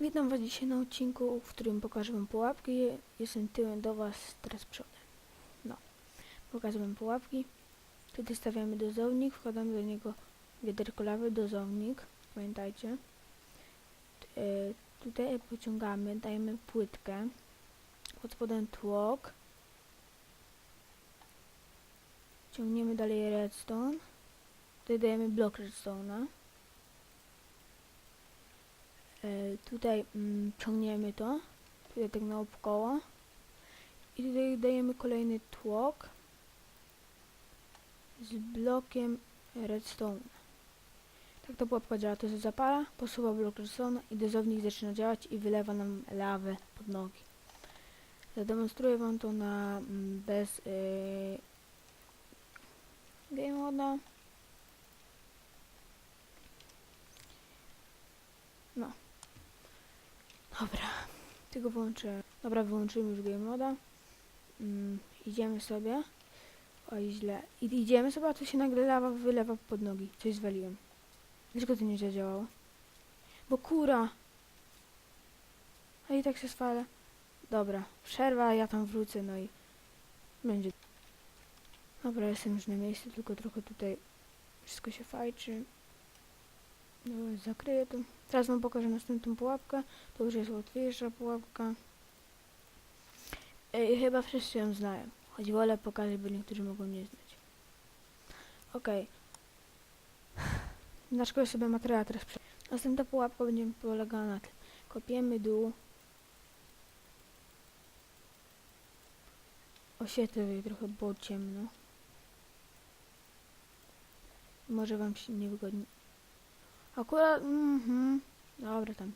Witam Was dzisiaj na odcinku, w którym pokażę Wam pułapki. Jestem tyłem do Was, teraz przodem. No, pokażę Wam pułapki. Tutaj stawiamy dozownik, wkładamy do niego wiaderko lawy, dozownik, pamiętajcie. T- e, tutaj pociągamy, dajemy płytkę, pod spodem tłok. Ciągniemy dalej redstone. Tutaj dajemy blok redstone'a. E, tutaj mm, ciągniemy to, tutaj tak naokoło i tutaj dajemy kolejny tłok z blokiem redstone. Tak to pułapka działa, to się zapala, posuwa blok redstone i dozownik zaczyna działać i wylewa nam lawę pod nogi. Zademonstruję wam to na mm, bez yy, game moda. No. Dobra, tylko wyłączę. Dobra, wyłączymy już game moda. Mm, idziemy sobie. Oj, źle. I idziemy sobie, a tu się nagle lawa wylewa pod nogi. Coś zwaliłem. Dlaczego to nie zadziałało? Bo kura! A i tak się spalę. Dobra, przerwa, ja tam wrócę, no i będzie. Dobra, jestem już na miejscu, tylko trochę tutaj wszystko się fajczy. Zakryję to. Teraz wam pokażę następną pułapkę. To już jest łatwiejsza pułapka. Ej, chyba wszyscy ją znają. Choć wolę pokazać, bo niektórzy mogą nie znać. Okej. Naszkuję sobie materiał teraz. Następna pułapka będzie polegała na tym. Kopiemy dół. Oświetlę trochę, bo ciemno. Może wam się niewygodnie. Akurat, mhm. Dobra tam.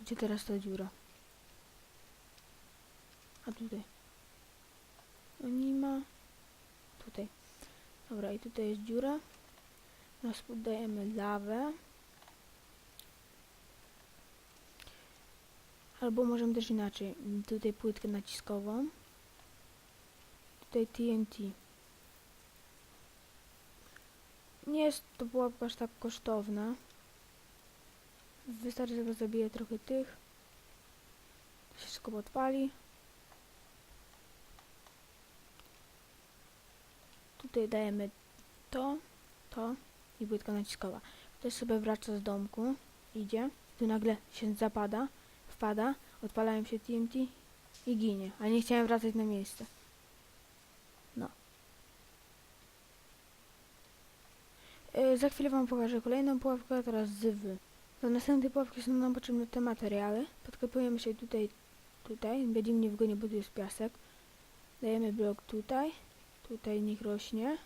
Gdzie teraz ta dziura? A tutaj. No nie ma. Tutaj. Dobra, i tutaj jest dziura. Na spód dajemy lawę. Albo możemy też inaczej. Tutaj płytkę naciskową. Tutaj TNT. Nie jest to pułapka aż tak kosztowna. Wystarczy, że zabiję trochę tych. Wszystko podpali. Tutaj dajemy to, to i płytka naciskowa. Ktoś sobie wraca z domku, idzie, tu nagle się zapada, wpada, odpalają się TNT i ginie. Ale nie chciałem wracać na miejsce. E, za chwilę wam pokażę kolejną pułapkę, teraz zywy. Do następnej pułapki są nam potrzebne te materiały. Podkopujemy się tutaj, tutaj. Będzie mnie wygodnie, bo tu jest piasek. Dajemy blok tutaj. Tutaj niech rośnie.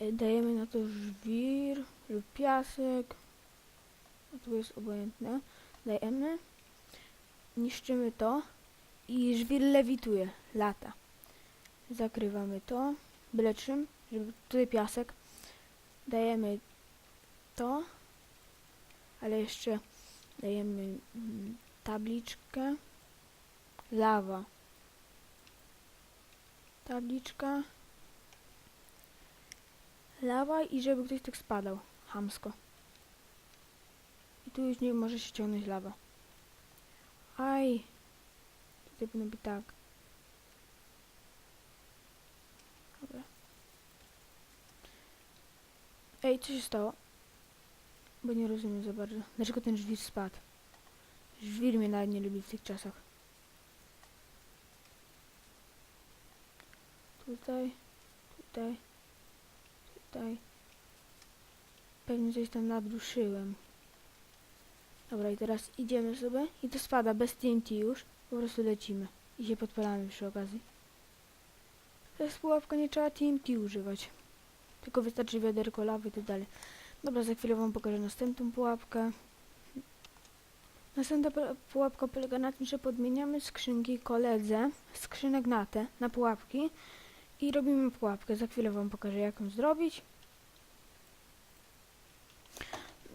E, Dajemy na to żwir lub piasek. Tu jest obojętne. Dajemy. Niszczymy to. I żwir lewituje. Lata. Zakrywamy to. Byle czym, żeby tutaj piasek. Dajemy to. Ale jeszcze dajemy mm, tabliczkę. Lawa. Tabliczka. Lawa i żeby ktoś tak spadał. Hamsko. I tu już nie może się ciągnąć lawa. Aj. Tutaj powinno być tak. Dobra. Ej, co się stało? Bo nie rozumiem za bardzo. Dlaczego ten żwir spadł? Żwir mnie nawet nie lubi w tych czasach. Tutaj, tutaj, tutaj. Pewnie coś tam nadruszyłem. Dobra, i teraz idziemy sobie i to spada bez TNT już. Po prostu lecimy i się podpalamy przy okazji. To jest pułapka, nie trzeba TNT używać. Tylko wystarczy wiaderko lawy i tak dalej. Dobra, za chwilę wam pokażę następną pułapkę. Następna pu- pułapka polega na tym, że podmieniamy skrzynki koledze, skrzynek na te, na pułapki i robimy pułapkę. Za chwilę wam pokażę jak ją zrobić.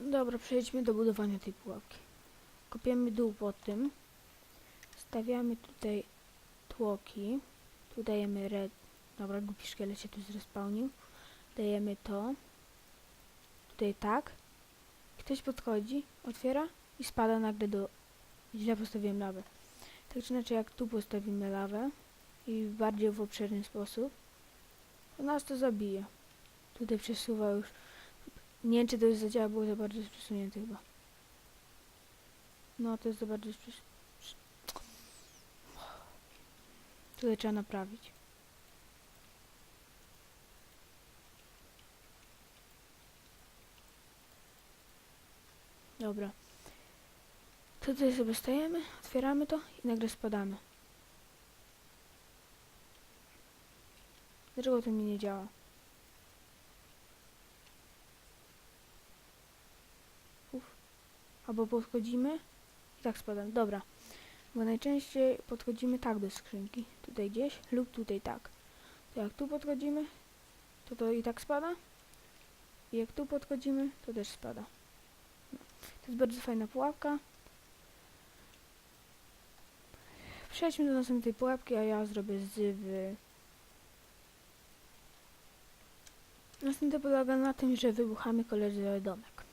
Dobra, przejdźmy do budowania tej pułapki. Kopiemy dół pod tym. Stawiamy tutaj tłoki. Tu dajemy red. Dobra, głupi szkielet się tu zrespawnił. Dajemy to. Tutaj tak. Ktoś podchodzi, otwiera i spada nagle do... Źle postawiłem lawę. Tak czy inaczej, jak tu postawimy lawę i w bardziej w obszerny sposób, to nas to zabije. Tutaj przesuwa już... Nie wiem, czy to już zadziała, było za bardzo przesunięte chyba. No, to jest za bardzo przes... prze- Tutaj trzeba naprawić. Dobra. Tutaj sobie stajemy, otwieramy to i nagle spadamy. Dlaczego to mi nie działa? Uf. Albo podchodzimy i tak spadamy. Dobra. Bo najczęściej podchodzimy tak do skrzynki. Tutaj gdzieś lub tutaj tak. To jak tu podchodzimy, to to i tak spada. I jak tu podchodzimy, to też spada. To jest bardzo fajna pułapka. Przejdźmy do następnej pułapki, a ja zrobię z w... Następna polega na tym, że wybuchamy kolorowy domek.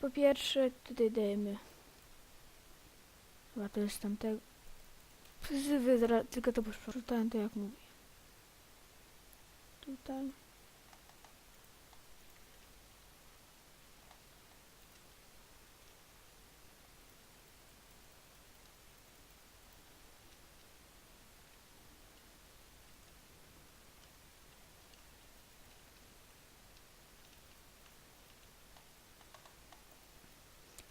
Po pierwsze, tutaj dajemy... Chyba to jest tamtego... Zywy, tylko to poszprzątałem to jak mówię. Tutaj...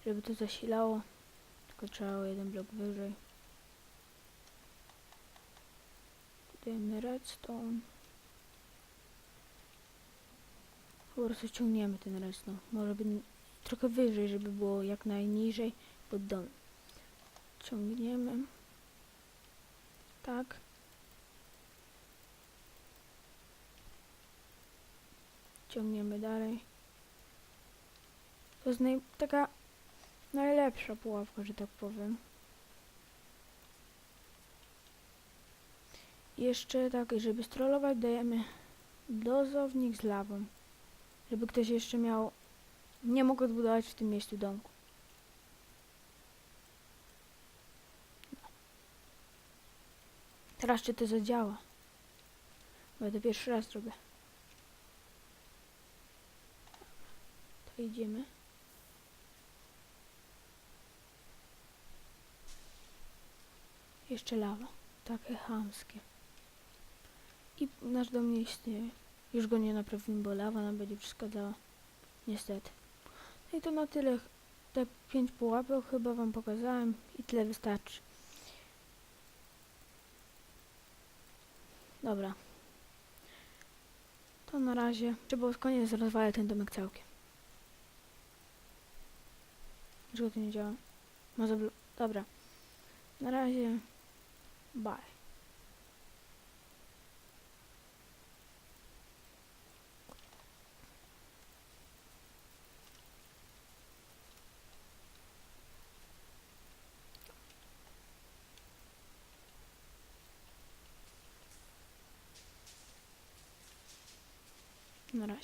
Żeby to zasilało, tylko trzeba o jeden blok wyżej. Dajemy redstone. Po prostu ciągniemy ten redstone. Może by trochę wyżej, żeby było jak najniżej pod domem. Ciągniemy. Tak. Ciągniemy dalej. To jest taka najlepsza pułapka, że tak powiem. Jeszcze tak, żeby strollować dajemy dozownik z lawą. Żeby ktoś jeszcze miał... Nie mógł odbudować w tym miejscu domku. Teraz czy to zadziała? Bo ja to pierwszy raz robię. To idziemy. Jeszcze lawa. Takie chamskie. I nasz dom nie istnieje. Już go nie naprawimy, bo lawa nam będzie przeszkadzała. Niestety. No i to na tyle. Te pięć pułapek chyba wam pokazałem i tyle wystarczy. Dobra. To na razie. Trzeba koniec rozwalę ten domek całkiem. Dlaczego to nie działa? Zablo- Dobra. Na razie. Bye. Na razie.